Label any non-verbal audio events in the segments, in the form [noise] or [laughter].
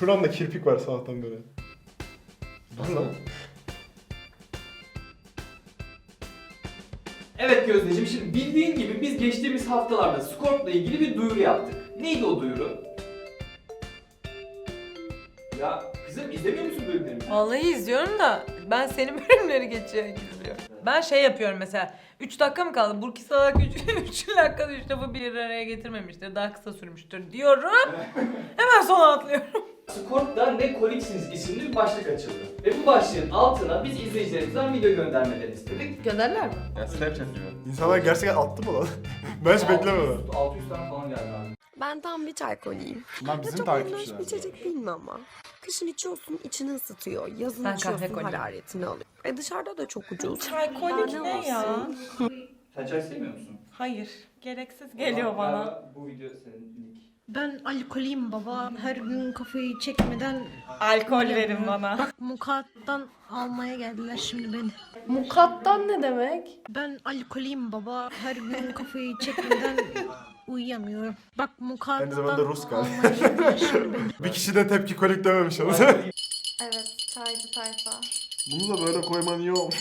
Şuramda kirpik var sabahtan beri. Nasıl? Evet Gözdeciğim şimdi bildiğin gibi biz geçtiğimiz haftalarda Scorp'la ilgili bir duyuru yaptık. Neydi o duyuru? Ya kızım izlemiyor musun bölümlerimizi? Vallahi izliyorum da ben senin [laughs] bölümleri geçiyor izliyorum. Ben şey yapıyorum mesela 3 dakika mı kaldı? Burki Salak 3 [laughs] dakikada 3 lafı bir araya getirmemiştir. Daha kısa sürmüştür diyorum. [laughs] Hemen sona atlıyorum. Scorp'da Ne Koliksiniz isimli bir başlık açıldı. Ve bu başlığın altına biz izleyicilerimizden video göndermelerini istedik. Gönderler mi? Ya Snapchat gibi. İnsanlar gerçekten attı mı lan? [laughs] ben hiç beklemedim. 600, 600 tane falan geldi abi. Ben tam bir çaykoliyim. Ya bizim çok takipçiler. bir içecek değil mi ama? Kışın içiyorsun, içini ısıtıyor. Yazın Ben içiyorsun, hararetini alıyor. E dışarıda da çok ucuz. [laughs] Çaykolik Daha ne ya? Sen çay sevmiyor musun? Hayır. Gereksiz geliyor bana. Bu video senin. Ben alkoliyim baba. Her gün kafayı çekmeden Alkol verin bana. bak mukattan almaya geldiler şimdi beni. Mukattan ne demek? Ben alkoliyim baba. Her gün kafayı çekmeden uyuyamıyorum. Bak mukattan Aynı zamanda Rus galiba. almaya geldiler şimdi beni. [laughs] Bir kişi de tepki kolik dememiş ama. Evet, [laughs] çaycı tayfa. Bunu da böyle koyman iyi olmuş.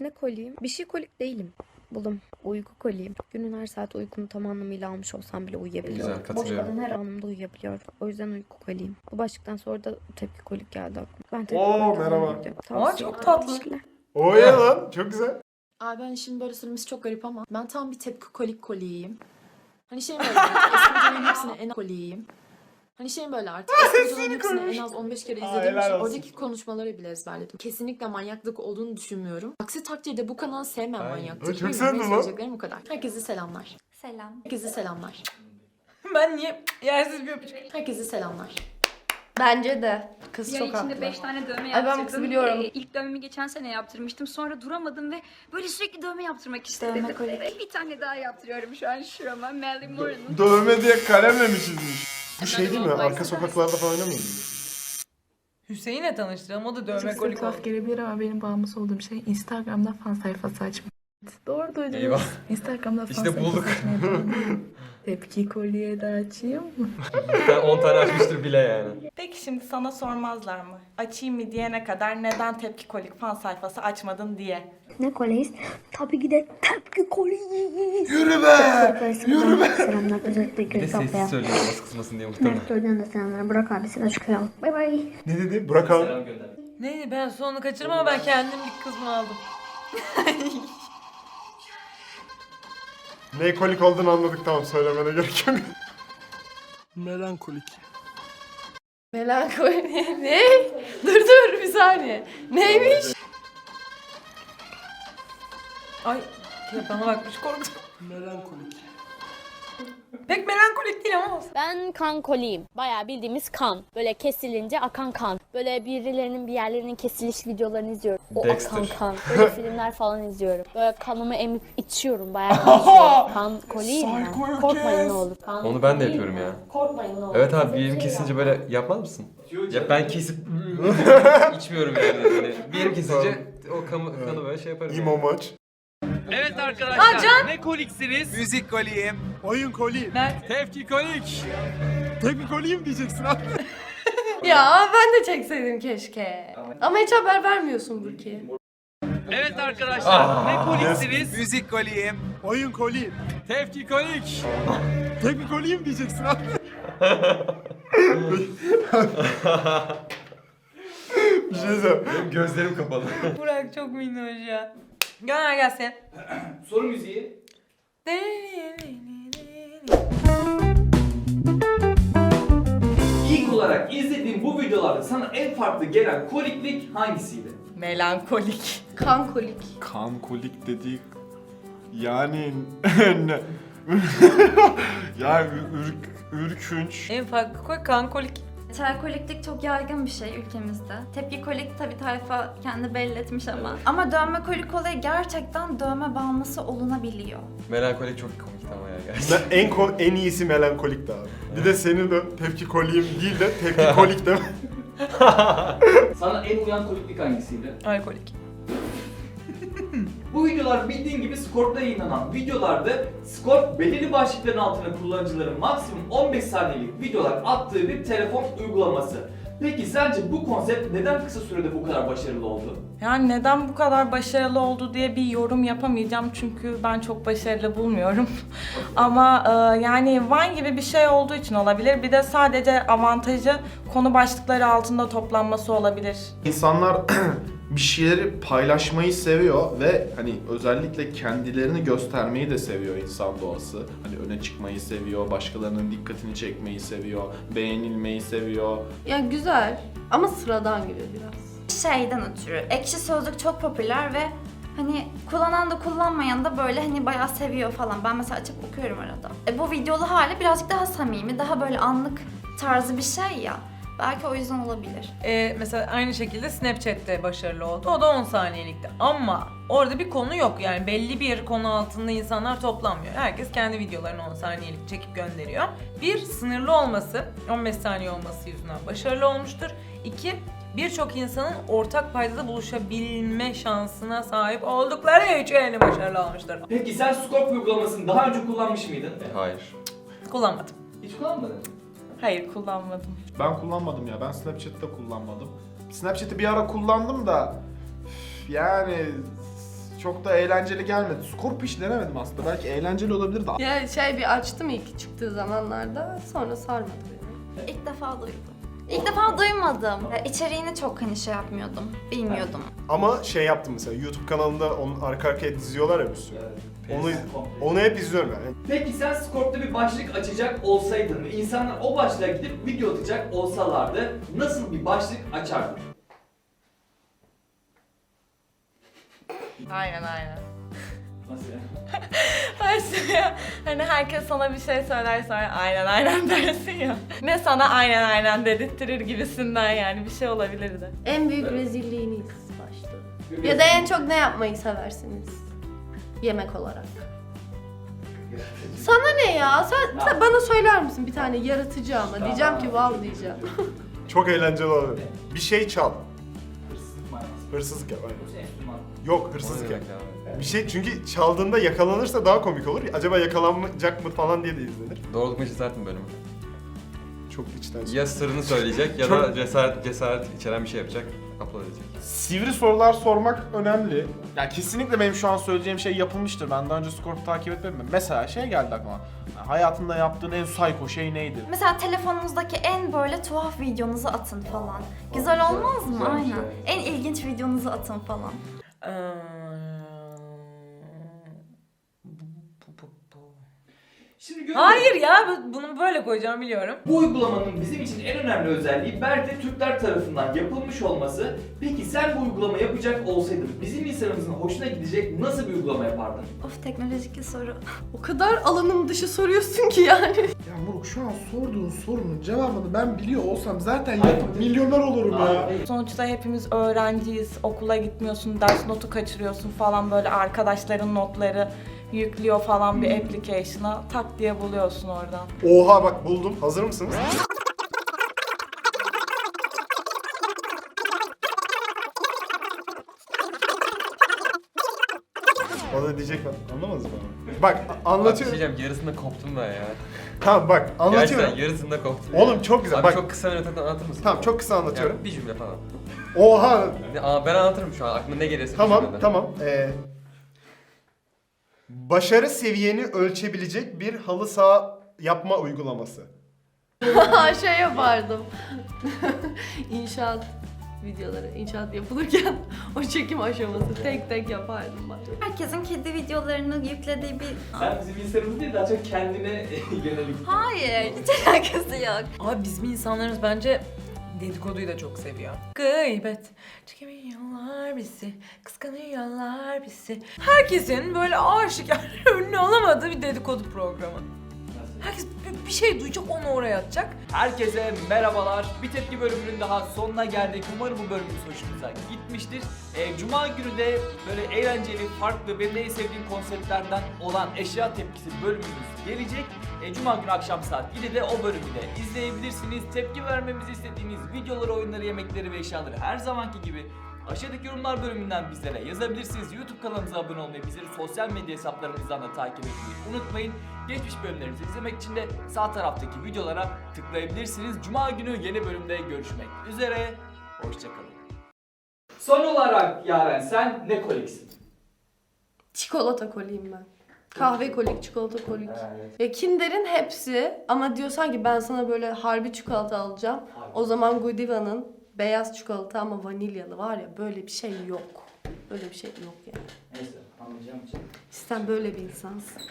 Ne koliyim? Bir şey kolik değilim. Buldum. Uyku koliyim. Günün her saat uykumu tam anlamıyla almış olsam bile uyuyabiliyorum. Güzel, Boş kalan her anımda uyuyabiliyorum. O yüzden uyku koliyim. Bu başlıktan sonra da tepki kolik geldi aklıma. Ben tepki Oo, kolik merhaba. Aa, çok tatlı. O ya lan çok güzel. Abi ben şimdi böyle söylemesi çok garip ama ben tam bir tepki kolik koliyim. Hani şey böyle [laughs] eski videoların hepsine en koliyim. Hani şey böyle artık eski hepsini en az 15 kere Aa, izlediğim helal için olsun. oradaki konuşmaları bile ezberledim. Kesinlikle manyaklık olduğunu düşünmüyorum. Aksi takdirde bu kanalı sevmem manyaklık. ay, çok sevdim lan. söyleyeceklerim bu kadar. Herkese selamlar. Selam. Herkese selamlar. [laughs] Ben niye yersiz bir öpücük? Herkese selamlar. Bence de. Kız Bir ay içinde 5 tane dövme Ay, ben bu yaptırdım. kızı biliyorum. Ee, ilk dövmemi geçen sene yaptırmıştım. Sonra duramadım ve böyle sürekli dövme yaptırmak istedim. Dövme kolik. Ve [laughs] bir tane daha yaptırıyorum şu an şurama. Marilyn Monroe'nun. Dövme diye kalemle mi çizmiş? Bu şey değil mi? Arka sokaklarda falan oynamıyor mu? Hüseyin'le tanıştıralım o da dövme kolik oldu. gelebilir ama benim bağımlısı olduğum şey Instagram'da fan sayfası açmak. Doğru duydunuz. Eyvah. Instagram'da fan İşte bulduk. açmayı Tepki kolye de açayım mı? Sen 10 tane açmıştır bile yani. Peki şimdi sana sormazlar mı? Açayım mı diyene kadar neden tepki kolik fan sayfası açmadın diye. Ne koliyiz? Tabii ki de tepki koliyiz. Yürü be! Yürü be! Selamlar özellikle Bir de sessiz söylüyor bas kısmasın diye muhtemelen. Mert'den de selamlar. Burak abi sen açık kayalım. Bay bay. Ne dedi? Burak abi. Selam gönder. Neydi ben sonunu kaçırdım ama ben kendim bir kısmını aldım. [laughs] Ne kolik olduğunu anladık tamam söylemene gerek yok. Melankolik. Melankoli. ne? dur dur bir saniye. Neymiş? Ay ya bana bakmış korktum. Melankolik. Pek melankolik değil ama olsun. Ben kankoliyim. Bayağı bildiğimiz kan. Böyle kesilince akan kan. Böyle birilerinin bir yerlerinin kesiliş videolarını izliyorum. O Dexter. akan kan. Böyle [laughs] filmler falan izliyorum. Böyle kanımı emip içiyorum. Bayağı [laughs] kan içiyorum. Kan koliyim ben. Korkmayın ne olur. Kan Onu ben de yapıyorum ya. Korkmayın ne olur. Evet abi bir yerim kesince böyle yapmaz mısın? Ya ben kesip [laughs] içmiyorum yani. yani bir yerim kesince o kanı, kanı böyle şey yaparım. İmo yani. maç. Evet arkadaşlar ne koliksiniz? Müzik koliyim. Oyun koli. Mert. Tepki kolik. Tepki koliyim diyeceksin abi. [laughs] Ya ben de çekseydim keşke. Ama hiç haber vermiyorsun Burki. Evet arkadaşlar ne koliksiniz? Müzik koliyim. Oyun koli. Tepki kolik. Tepki koliyim diyeceksin abi. [laughs] bir şey söyleyeyim. Benim gözlerim kapalı. Burak çok minnoş ya. Gönder gelsin. [clears throat] Soru müziği. İlk olarak izlediğim bu videolarda sana en farklı gelen koliklik hangisiydi? Melankolik. Kankolik. Kan kolik dedik. Yani [laughs] ne? [laughs] yani ürk, ürkünç. En farklı koy kankolik. Çaykoliklik çok yaygın bir şey ülkemizde. Tepki kolik tabi tayfa kendi belli etmiş ama. Ama dövme kolik olayı gerçekten dövme bağımlısı olunabiliyor. Melankolik çok komik ama ya gerçekten. Ben en ko- en iyisi melankolik de abi. Bir de senin de tepki koliyim değil de tepki kolik de. [laughs] [laughs] Sana en uyan koliklik hangisiydi? Alkolik. Bu videolar bildiğin gibi Scorp'ta yayınlanan videolarda Scorp belirli başlıkların altına kullanıcıların maksimum 15 saniyelik videolar attığı bir telefon uygulaması. Peki sence bu konsept neden kısa sürede bu kadar başarılı oldu? Yani neden bu kadar başarılı oldu diye bir yorum yapamayacağım çünkü ben çok başarılı bulmuyorum. [laughs] Ama e, yani Vine gibi bir şey olduğu için olabilir. Bir de sadece avantajı konu başlıkları altında toplanması olabilir. İnsanlar [clears throat] bir şeyleri paylaşmayı seviyor ve hani özellikle kendilerini göstermeyi de seviyor insan doğası. Hani öne çıkmayı seviyor, başkalarının dikkatini çekmeyi seviyor, beğenilmeyi seviyor. Ya güzel ama sıradan gibi biraz. Şeyden ötürü ekşi sözlük çok popüler ve hani kullanan da kullanmayan da böyle hani bayağı seviyor falan. Ben mesela açıp okuyorum arada. E, bu videolu hali birazcık daha samimi, daha böyle anlık tarzı bir şey ya. Belki o yüzden olabilir. Ee, mesela aynı şekilde Snapchat'te başarılı oldu. O da 10 saniyelikti. Ama orada bir konu yok. Yani belli bir konu altında insanlar toplanmıyor. Herkes kendi videolarını 10 saniyelik çekip gönderiyor. Bir, sınırlı olması, 15 saniye olması yüzünden başarılı olmuştur. İki, birçok insanın ortak paydada buluşabilme şansına sahip oldukları için başarılı olmuştur. Peki sen Scorp uygulamasını daha önce kullanmış mıydın? Hayır. Kullanmadım. Hiç kullanmadın. Hayır kullanmadım. Ben kullanmadım ya, ben Snapchat'te kullanmadım. Snapchat'i bir ara kullandım da üf, yani çok da eğlenceli gelmedi. Scorp hiç denemedim aslında. Belki eğlenceli olabilir de. Ya şey bir açtım ilk çıktığı zamanlarda sonra sarmadı beni. İlk defa duydum. İlk defa duymadım. E, İçeriğini çok hani şey yapmıyordum, bilmiyordum. Ama şey yaptım mesela YouTube kanalında onun arka arkaya diziyorlar ya bir sürü. Onu, onu hep izliyorum yani. Peki sen Scorp'ta bir başlık açacak olsaydın ve insanlar o başlığa gidip video atacak olsalardı nasıl bir başlık açardın? Aynen aynen. Nasıl yani? [laughs] Her şey ya. Hani herkes sana bir şey söyler sonra aynen aynen [laughs] dersin ya. Ne sana aynen aynen dedirttirir gibisinden yani bir şey olabilirdi. En büyük rezilliğiniz başta. Ya da en çok ne yapmayı seversiniz? Yemek olarak. Sana ne ya? Sen, sen bana söyler misin bir tane yaratıcı ama? Diyeceğim ki wow diyeceğim. [laughs] Çok eğlenceli olabilir. Bir şey çal. Hırsızlık manası. Hırsızlık yap. aynen. Yoksa enstrüman. Yok hırsızlık yap. abi? Bir şey çünkü çaldığında yakalanırsa daha komik olur. Acaba yakalanacak mı falan diye de izlenir. Doğruluk mu cesaret mi bölümü? Çok içten Ya sırrını söyleyecek ya da cesaret, cesaret içeren bir şey yapacak. Upload edecek. Sivri sorular sormak önemli. Ya kesinlikle benim şu an söyleyeceğim şey yapılmıştır. Ben daha önce Scorp'u takip etmedim. Mesela şey geldi aklıma. Ya Hayatında yaptığın en psycho şey neydi? Mesela telefonunuzdaki en böyle tuhaf videonuzu atın falan. Güzel olmaz mı? güzel bir Aynen. şey. En ilginç videonuzu atın falan. Ee, Şimdi Hayır ya bu- bunu böyle koyacağım biliyorum. Bu uygulamanın bizim için en önemli özelliği belki de Türkler tarafından yapılmış olması. Peki sen bu uygulama yapacak olsaydın bizim insanımızın hoşuna gidecek nasıl bir uygulama yapardın? Of teknolojik bir soru. O kadar alanım dışı soruyorsun ki yani. Ya Muruk şu an sorduğun sorunun cevabını ben biliyor olsam zaten yapıp milyoner olurum ya. Sonuçta hepimiz öğrenciyiz, okula gitmiyorsun, ders notu kaçırıyorsun falan böyle arkadaşların notları yüklüyor falan bir application'a tak diye buluyorsun oradan. Oha bak buldum. Hazır mısınız? O da diyecek ben. Anlamadınız mı? Bak a- Bak bir şey anlatıyorum. diyeceğim yarısında koptum ben ya. Tamam bak anlatıyorum. Gerçekten yarısında koptum. Oğlum çok güzel. Abi bak çok kısa bir öteden anlatır mısın? tamam çok kısa anlatıyorum. Yani bir cümle falan. Oha Ne- Aa, ben anlatırım şu an aklıma ne gelirse. bir Tamam cümlede. tamam. Ee, başarı seviyeni ölçebilecek bir halı saha yapma uygulaması. [laughs] şey yapardım. [laughs] inşaat videoları, inşaat yapılırken [laughs] o çekim aşaması tek tek yapardım ben. Herkesin kedi videolarını yüklediği bir... Sen bizim insanımız değil daha çok kendine yönelik. Hayır, hiç alakası yok. Abi bizim insanlarımız bence dedikoduyu da çok seviyor. Gıybet. Çekemiyorlar bizi. Kıskanıyorlar bizi. Herkesin böyle aşikar [laughs] ünlü olamadığı bir dedikodu programı. Herkes bir- şey duyacak onu oraya atacak. Herkese merhabalar. Bir tepki bölümünün daha sonuna geldik. Umarım bu bölümümüz hoşunuza gitmiştir. Ee, Cuma günü de böyle eğlenceli, farklı, benim en sevdiğim konseptlerden olan eşya tepkisi bölümümüz gelecek. Ee, Cuma günü akşam saat 7'de o bölümü de izleyebilirsiniz. Tepki vermemizi istediğiniz videoları, oyunları, yemekleri ve eşyaları her zamanki gibi Aşağıdaki yorumlar bölümünden bizlere yazabilirsiniz. YouTube kanalımıza abone olmayı, bizleri sosyal medya hesaplarımızdan da takip etmeyi unutmayın. Geçmiş bölümlerimizi izlemek için de sağ taraftaki videolara tıklayabilirsiniz. Cuma günü yeni bölümde görüşmek üzere. Hoşçakalın. Son olarak Yaren sen ne koliksin? Çikolata koliyim ben. Kahve kolik, çikolata kolik. Ya Kinder'in hepsi ama diyorsan ki ben sana böyle harbi çikolata alacağım. O zaman Godiva'nın beyaz çikolata ama vanilyalı var ya böyle bir şey yok. Böyle bir şey yok yani. Neyse anlayacağım için. Sen böyle bir insansın.